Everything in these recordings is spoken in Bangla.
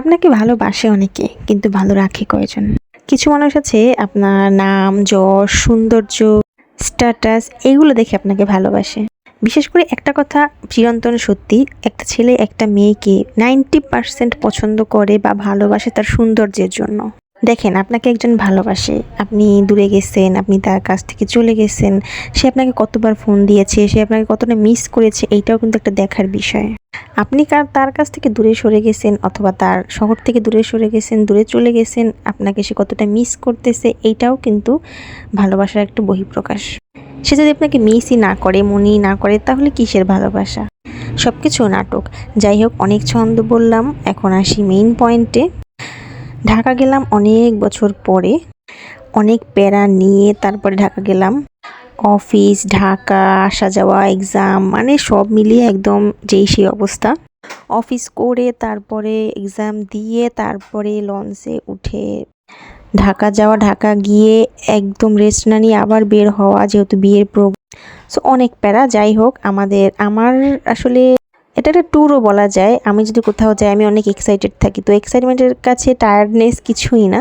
আপনাকে ভালোবাসে অনেকে, কিন্তু ভালো রাখে কয়জন? কিছু মানুষ আছে, আপনার নাম যশ সৌন্দর্য স্ট্যাটাস এগুলো দেখে আপনাকে ভালোবাসে। বিশেষ করে একটা কথা চিরন্তন সত্যি, একটা ছেলে একটা মেয়েকে নাইনটি পার্সেন্ট পছন্দ করে বা ভালোবাসে তার সৌন্দর্যের জন্য। দেখেন, আপনাকে একজন ভালোবাসে। আপনি দূরে গেছেন, আপনি তার কাছ থেকে চলে গেছেন, সে আপনাকে কতবার ফোন দিয়েছে, সে আপনাকে কতটা মিস করেছে, এইটাও কিন্তু একটা দেখার বিষয়। আপনি তার কাছ থেকে দূরে সরে গেছেন অথবা তার শহর থেকে দূরে সরে গেছেন, দূরে চলে গেছেন, আপনাকে সে কতটা মিস করতেছে, এইটাও কিন্তু ভালোবাসার একটা বহিঃপ্রকাশ। সে যদি আপনাকে মিসই না করে, মনই না করে, তাহলে কিসের ভালোবাসা? সব কিছু নাটক। যাই হোক, অনেক ছন্দ বললাম, এখন আসি মেইন পয়েন্টে ঢাকা গেলাম অনেক বছর পরে। অনেক প্যারা নিয়ে তারপরে ঢাকা গেলাম। অফিস, ঢাকা, আসা যাওয়া এক্সাম মানে সব মিলিয়ে একদম যেই সেই অবস্থা। অফিস করে তারপরে এক্সাম দিয়ে তারপরে লঞ্চে উঠে ঢাকা যাওয়া, ঢাকা গিয়ে একদম রেস্ট না নিয়ে আবার বের হওয়া যেহেতু বিয়ের প্রোগ্রাম। সো অনেক প্যারা, যাই হোক, আমাদের, আমার আসলে এটা একটা ট্যুরও বলা যায়। আমি যদি কোথাও যাই, আমি অনেক এক্সাইটেড থাকি। তো এক্সাইটমেন্টের কাছে টায়ার্ডনেস কিছুই না।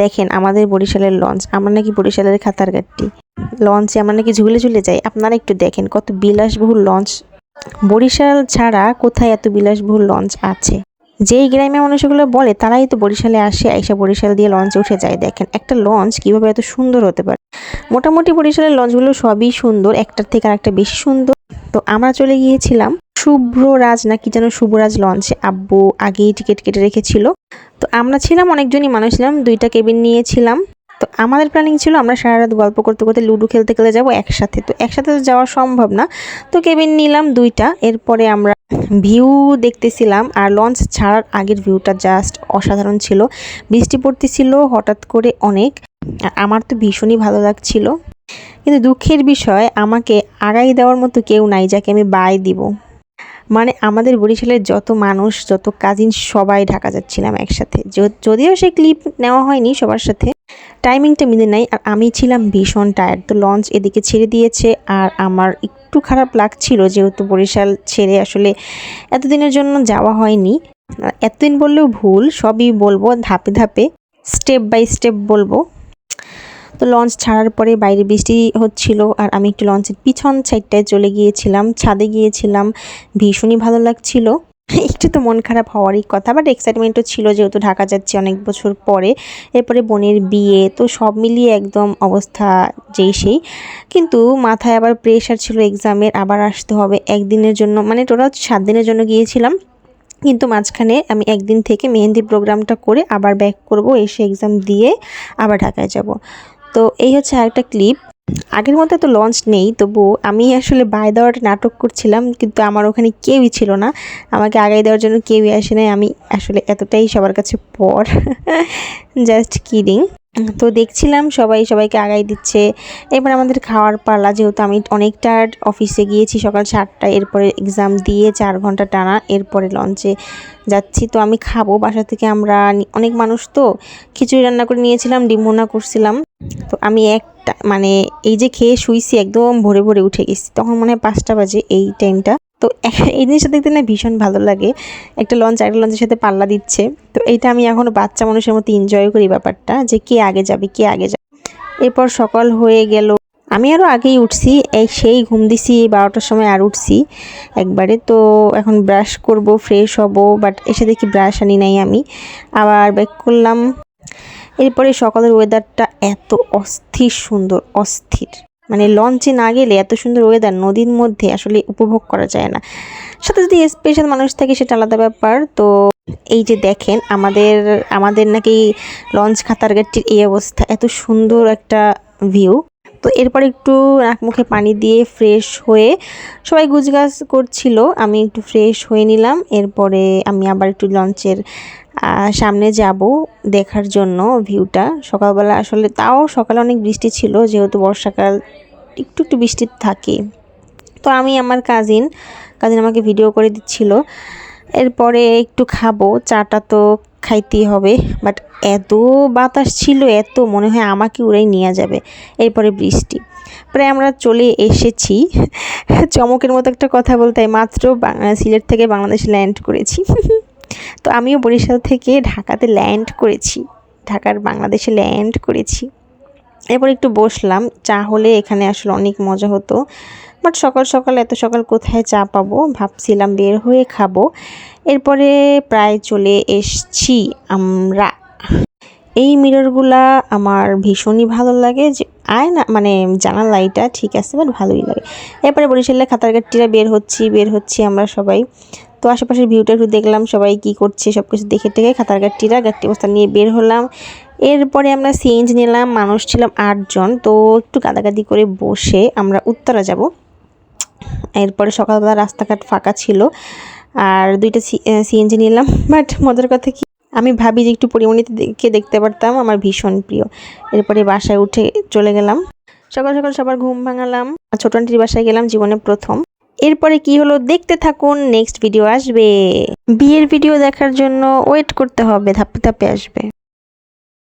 দেখেন, আমাদের বরিশালের লঞ্চ আমরা নাকি বরিশালের খাতার খাতারঘাটটি লঞ্চে আমরা নাকি ঝুলে ঝুলে যাই। আপনারা একটু দেখেন, কত বিলাসবহুল লঞ্চ বরিশাল ছাড়া কোথায় এত বিলাসবহুল লঞ্চ আছে? যেই গ্রামের মানুষগুলো বলে, তারাই তো বরিশালে আসে আইসা বরিশাল দিয়ে লঞ্চে উঠে যায়। দেখেন, একটা লঞ্চ কীভাবে এত সুন্দর হতে পারে? মোটামুটি বরিশালের লঞ্চগুলো সবই সুন্দর, একটার থেকে আরেকটা বেশি সুন্দর। তো আমরা চলে গিয়েছিলাম শুভ্ররাজ নাকি যেন শুভরাজ লঞ্চে আব্বু আগেই টিকিট কেটে রেখেছিল। তো আমরা ছিলাম, অনেকজনই মানুষ ছিলাম, দুইটা কেবিন নিয়েছিলাম তো আমাদের প্ল্যানিং ছিল আমরা সারা রাত গল্প করতে করতে লুডো খেলতে খেলে যাব একসাথে। তো একসাথে তো যাওয়া সম্ভব না। তো কেবিন নিলাম দুইটা, এরপরে আমরা ভিউ দেখতেছিলাম আর লঞ্চ ছাড়ার আগের ভিউটা জাস্ট অসাধারণ ছিল। বৃষ্টি পড়তেছিল হঠাৎ করে অনেক আমার তো ভীষণই ভালো লাগছিল। কিন্তু দুঃখের বিষয়, আমাকে আগাই দেওয়ার মতো কেউ নাই যাকে আমি বাই দিব। মানে আমাদের বরিশালের যত মানুষ, যত কাজিন সবাই ঢাকা যাচ্ছিলাম একসাথে। যদিও সে ক্লিপ নেওয়া হয়নি সবার সাথে টাইমিংটা মিলে নাই। আর আমি ছিলাম ভীষণ টায়ার্ড তো লঞ্চ এদিকে ছেড়ে দিয়েছে আর আমার একটু খারাপ লাগছিল যেহেতু বরিশাল ছেড়ে আসলে এতদিনের জন্য যাওয়া হয়নি। এতদিন বললেও ভুল, সবই বলব ধাপে ধাপে স্টেপ বাই স্টেপ বলব। তো লঞ্চ ছাড়ার পরে বাইরে বৃষ্টি হচ্ছিল আর আমি একটু লঞ্চের পিছন সাইডটায় চলে গিয়েছিলাম, ছাদে গিয়েছিলাম, ভীষণই ভালো লাগছিল। একটু তো মন খারাপ হওয়ারই কথা বাট এক্সাইটমেন্টও ছিল যেহেতু ঢাকা যাচ্ছি অনেক বছর পরে। এরপরে বোনের বিয়ে, তো সব মিলিয়ে একদম অবস্থা যেই সেই। কিন্তু মাথায় আবার প্রেশার ছিল এক্সামের আবার আসতে হবে একদিনের জন্য মানে টোটাল সাত দিনের জন্য গিয়েছিলাম। কিন্তু মাঝখানে আমি একদিন থেকে মেহেন্দি প্রোগ্রামটা করে আবার ব্যাক করব, এসে এক্সাম দিয়ে আবার ঢাকায় যাব। তো এই হচ্ছে আরেকটা ক্লিপ আগের মতো তো লঞ্চ নেই তবু আমি আসলে বাই দেওয়ার নাটক করছিলাম, কিন্তু আমার ওখানে কেউই ছিল না। আমাকে আগাই দেওয়ার জন্য কেউই আসে নাই, আমি আসলে এতটাই সবার কাছে পর। জাস্ট কিডিং তো দেখছিলাম সবাই, সবাইকে আগাই দিচ্ছে। এবার আমাদের খাওয়ার পালা, যেহেতু আমি অনেক টায়ার্ড অফিসে গিয়েছি সকাল সাতটায় এরপরে এক্সাম দিয়ে চার ঘণ্টা টানা, এরপরে লঞ্চে যাচ্ছি। তো আমি খাব, বাসা থেকে আমরা অনেক মানুষ তো, খিচুড়ি রান্না করে নিয়েছিলাম, ডিম ভুনা করছিলাম। তো আমি একটা মানে এই যে খেয়ে শুইছি, একদম ভোরে ভোরে উঠে গেছি। তখন মনে হয় পাঁচটা বাজে এই টাইমটা তো এই জিনিসটা দেখতে না ভীষণ ভালো লাগে। একটা লঞ্চ, আরেকটা লঞ্চের সাথে পাল্লা দিচ্ছে। তো এইটা আমি এখনও বাচ্চা মানুষের মতো এনজয় করি ব্যাপারটা, যে কে আগে যাবে, কে আগে যাবে। এরপর সকাল হয়ে গেল। আমি আরও আগেই উঠছি, এই সেই ঘুম দিছি, বারোটার সময় আর উঠছি একবারে। তো এখন ব্রাশ করব ফ্রেশ হব বাট এসে দেখি ব্রাশ আনি নাই আমি। আবার ব্যাক করলাম। এরপরে সকালের ওয়েদারটা এত অস্থির, সুন্দর, অস্থির। মানে লঞ্চে না গেলে এত সুন্দর ওয়েদার নদীর মধ্যে আসলে উপভোগ করা যায় না। সাথে যদি স্পেশাল মানুষ থাকে সেটা আলাদা ব্যাপার। তো এই যে দেখেন, আমাদের আমাদের নাকি লঞ্চ খাতারঘাটটির এই অবস্থা, এত সুন্দর একটা ভিউ তো এরপর একটু নাক মুখে পানি দিয়ে ফ্রেশ হয়ে সবাই গুজগাছ করছিল, আমি একটু ফ্রেশ হয়ে নিলাম। এরপরে আমি আবার একটু লঞ্চের সামনে যাব দেখার জন্য ভিউটা সকালবেলা আসলে তাও সকালে অনেক বৃষ্টি ছিল, যেহেতু বর্ষাকাল একটু একটু বৃষ্টি থাকে। তো আমি আমার কাজিন কাজিন আমাকে ভিডিও করে দিচ্ছিল। এরপরে একটু খাব, চাটা তো খাইতেই হবে। বাট এত বাতাস ছিল, এত মনে হয় আমাকে উড়াই নিয়ে যাবে এরপরে বৃষ্টি। প্রায় আমরা চলে এসেছি। চমকের মতো একটা কথা বলতে মাত্র সিলেট থেকে বাংলাদেশে ল্যান্ড করেছি। তো আমিও বরিশাল থেকে ঢাকাতে ল্যান্ড করেছি। ঢাকার বাংলাদেশে ল্যান্ড করেছি। এরপর একটু বসলাম, চা হলে এখানে আসলে অনেক মজা হতো। বাট সকাল সকাল, এত সকাল কোথায় চা পাবো? ভাবছিলাম বের হয়ে খাব। এরপরে প্রায় চলে এসছি আমরা। এই মিররগুলা আমার ভীষণই ভালো লাগে যে আয়না মানে জানালা এটা ঠিক আছে বাট ভালোই লাগে। এরপরে বরিশালে খাতারগাট্টিরা বের হচ্ছি বের হচ্ছি আমরা সবাই। তো আশেপাশের ভিউটা একটু দেখলাম, সবাই কি করছে সব কিছু দেখে টেকে খাতারগাট্টিরা গাট্টি বস্তা নিয়ে বের হলাম। এরপরে আমরা সিএনজি নিলাম, মানুষ ছিলাম আটজন, তো একটু গাদাগাদি করে বসে আমরা উত্তরা যাব। এরপরে সকালবেলা রাস্তাঘাট ফাঁকা ছিল। আর দুইটা সিএনজি নিলাম। বাট মজার কথা কি? আমি ভাবি যে একটু পরিমণিতে দেখতে পারতাম, আমার ভীষণ প্রিয়। এরপরে বাসায় উঠে চলে গেলাম। সকাল সকাল সবার ঘুম ভাঙালাম। ছোট আন্টির বাসায় গেলাম জীবনে প্রথম। এরপরে কি হলো দেখতে থাকুন নেক্সট ভিডিও আসবে। বিয়ের ভিডিও দেখার জন্য ওয়েট করতে হবে, ধাপে ধাপে আসবে।